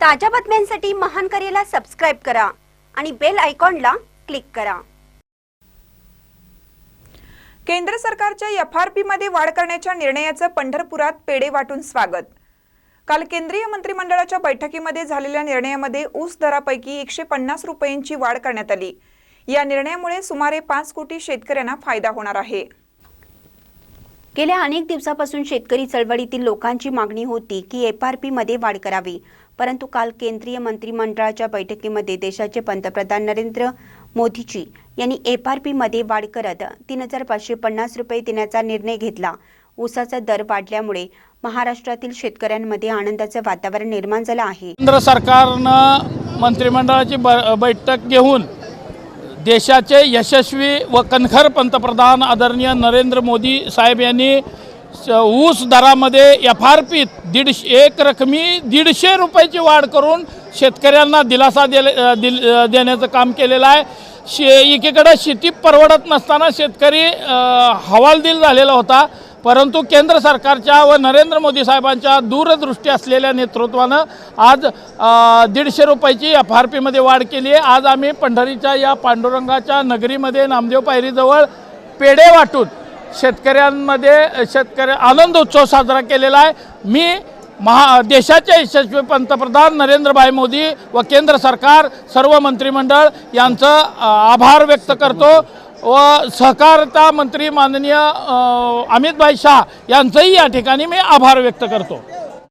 ताज्या बातम्यांसाठी महान करेला सबस्क्राईब करा आणि बेल आयकॉनला क्लिक करा. केंद्र सरकारच्या एफ आरमध्ये वाढ करण्याच्या निर्णयाचं पंढरपुरात पेढे वाटून स्वागत. काल केंद्रीय मंत्रिमंडळाच्या बैठकीमध्ये झालेल्या निर्णयामध्ये ऊस दरापैकी एकशे पन्नास रुपयांची वाढ करण्यात आली. या निर्णयामुळे सुमारे पाच कोटी शेतकऱ्यांना फायदा होणार आहे. गेल्या अनेक दिवसापासून शेतकरी चळवळीतील लोकांची मागणी होती की एफ आरमध्ये वाढ करावी. परंतु काल केंद्रीय मंत्रिमंडळाच्या बैठकीमध्ये देशाचे पंतप्रधान नरेंद्र मोदीजी यांनी एफ आरमध्ये वाढ करत तीन हजार पाचशे पन्नास रुपये देण्याचा निर्णय घेतला. ऊसाचा दर वाढल्यामुळे महाराष्ट्रातील शेतकऱ्यांमध्ये आनंदाचं वातावरण निर्माण झालं आहे. केंद्र सरकारनं मंत्रिमंडळाची ब बैठक घेऊन देशाचे यशस्वी व कणखर पंतप्रधान आदरणीय नरेंद्र मोदी साहेब यांनी ऊस दरामध्ये एफ आर पीत दीडशे एक रकमी दीडशे रुपयाची वाढ करून शेतकऱ्यांना दिलासा दिले दिल देण्याचं काम केलेलं आहे. शे एकीकडं शेती परवडत नसताना शेतकरी हवालदिल झालेला होता. परंतु केंद्र सरकारच्या व नरेंद्र मोदी साहेबांच्या दूरदृष्टी असलेल्या नेतृत्वानं आज दीडशे रुपयाची एफ आर पीमध्ये वाढ केली आहे. आज आम्ही पंढरीच्या या पांडुरंगाच्या नगरीमध्ये नामदेव पायरीजवळ पेढे वाटून शेतकऱ्यांमध्ये शेतकरी आनंदोत्सव साजरा केलेला आहे. मी महा देशाचे यशस्वी पंतप्रधान नरेंद्रभाई मोदी व केंद्र सरकार सर्व मंत्रिमंडळ यांचं आभार व्यक्त करतो. व सहकारता मंत्री माननीय अमितभाई शाह यांचंही या ठिकाणी मी आभार व्यक्त करतो.